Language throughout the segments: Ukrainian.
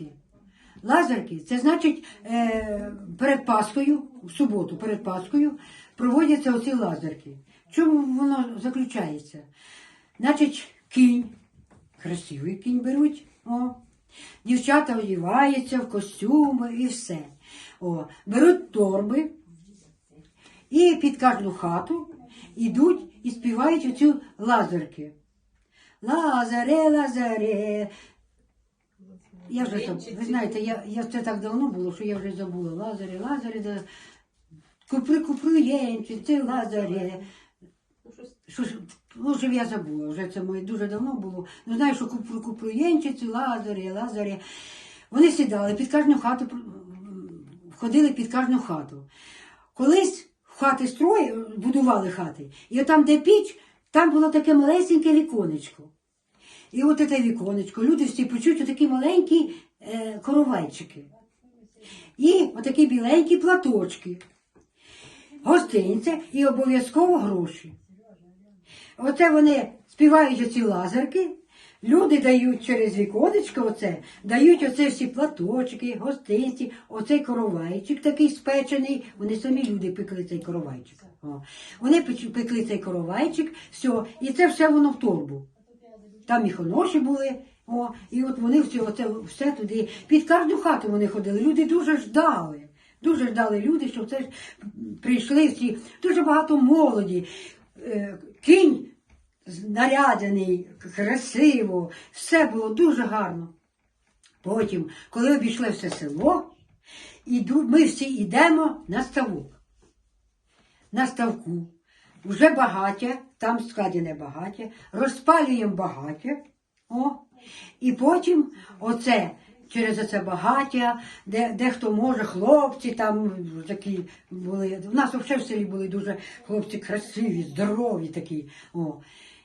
лазерки. Лазерки, це значить е, перед Пасхою, в суботу, перед Пасхою проводяться оці лазерки. Чому воно заключається? Значить, кінь, красивий кінь беруть. О. Дівчата одягаються в костюми і все. О. Беруть торби і під кожну хату йдуть і співають оцю лазерки. Лазаре, лазаре. Я вже забула. Ви знаєте, я, я це так давно було, що я вже забула. Лазарі, лазарі, да. купри, купри, єнчиці, лазарі. Що ж, може, я забула, вже це моє дуже давно було. Ну, знаю, що купру, купру, єнчиці, лазарі, лазарі. Вони сідали під кожну хату, ходили під кожну хату. Колись в хати строї, будували хати, і там, де піч, там було таке малесеньке віконечко. І от це віконечко, люди всі почують отакі маленькі е, коровайчики. І отакі біленькі платочки, гостинця і обов'язково гроші. Оце вони співають оці лазерки, люди дають через віконечко оце, дають оце всі платочки, гостинці, оцей коровайчик такий спечений. Вони самі люди пекли цей коровайчик. О. Вони пекли цей коровайчик, все, і це все воно в торбу. Там і хоноші були. О, і от вони все, оце, все туди. Під кожну хату вони ходили. Люди дуже ждали. Дуже ждали люди, щоб це ж прийшли всі. Дуже багато молоді. Е, Кінь нарядений, красиво, все було дуже гарно. Потім, коли обійшли все село, ми всі йдемо на ставок. На ставку. Вже багаття, там складене багаття, розпалюємо багаття. О, і потім оце, через оце багаття, де, де хто може, хлопці там такі були. У нас взагалі в селі були дуже хлопці красиві, здорові такі. О.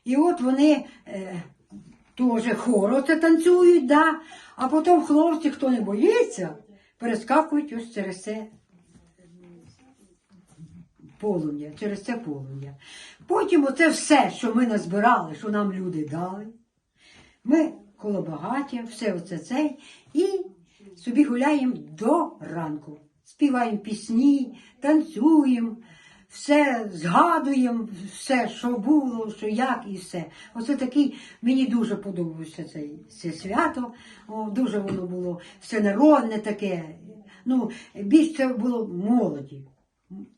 І от вони е, теж хор оце танцюють, да? а потім хлопці, хто не боїться, перескакують ось через це полум'я, через це полум'я. Потім оце все, що ми назбирали, що нам люди дали. Ми коло багаття, все оце цей, і собі гуляємо до ранку. Співаємо пісні, танцюємо, все згадуємо, все, що було, що як і все. Оце такий, мені дуже подобалося цей, це свято. О, дуже воно було всенародне таке. Ну, більш це було молоді.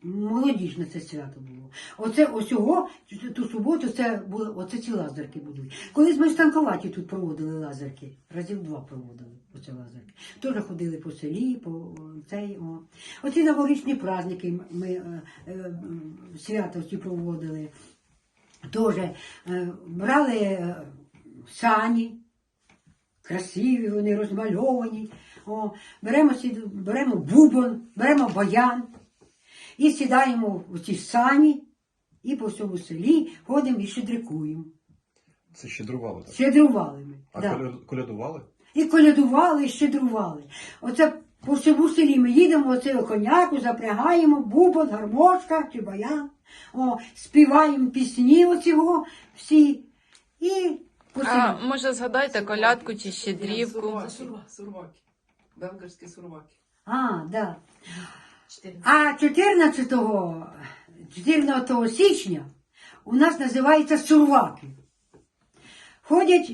Молодіжне це свято було. Оце осього, ту суботу, це було, оце ці лазерки будуть. Колись ми в Станковаті тут проводили лазерки, разів два проводили оце лазерки. Теж ходили по селі, по цей. О. Оці новорічні праздники ми е, е, свята ці проводили. Теж е, брали е, сані, красиві, вони розмальовані. О, беремо, беремо бубон, беремо баян і сідаємо у ці сані і по всьому селі ходимо і щедрикуємо. Це щедрували так. Щедрували ми. А да. колядували? І колядували, і щедрували. Оце по всьому селі ми їдемо, оцею коняку, запрягаємо, бубон, гармошка чи баян. О, співаємо пісні оцього всі. І А може згадайте колядку чи щедрівку? Сурваки. Сурваки. Белгарські сурваки. А, да. А 14, 14 січня у нас називається сурваки. Ходять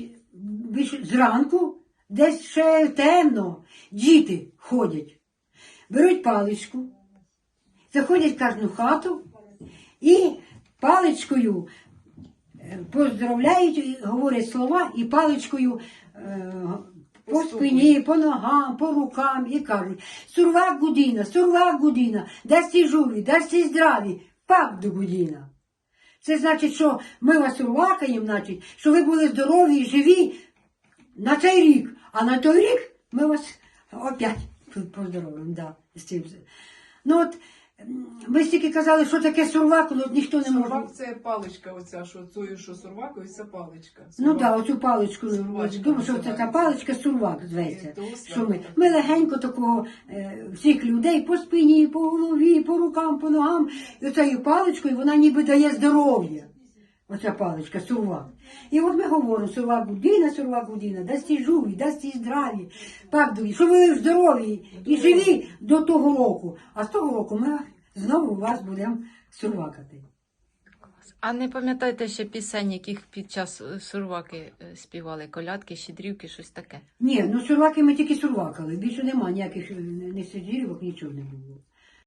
зранку, десь ще темно, діти ходять, беруть паличку, заходять в кожну хату і паличкою е, поздравляють, говорять слова і паличкою е, по спині, по ногам, по рукам і кажуть: Сурвак Гудіна, дасть і журі, дасть і здраві, пак до Гудіна. Це значить, що ми вас сурвакаємо, значить, що ви були здорові і живі на цей рік, а на той рік ми вас опять поздоровимо. Да, з цим. Ну от ми стільки казали, що таке сурвак, але от ніхто не може. Сурвак це паличка оця, що цю, що сурвакою, це паличка. Ну Сурвак. так, оцю паличку, Сурвачка думаю, що це та називається. паличка сурвак зветься. Е, то Що ми, ми легенько такого е, всіх людей по спині, по голові, по рукам, по ногам, і оцею паличкою вона ніби дає здоров'я. Оця паличка, сурвак. І от ми говоримо, сурвак Гудіна, сурвак Гудіна, дасть і жуві, дасть і здраві, другі, щоб ви здорові і живі до того року. А з того року ми знову вас будемо сурвакати. А не пам'ятаєте ще пісень, яких під час е, сурваки е, співали? Колядки, щедрівки, щось таке. Ні, ну сурваки ми тільки сурвакали, більше нема ніяких е, ні сидірівок, нічого не було.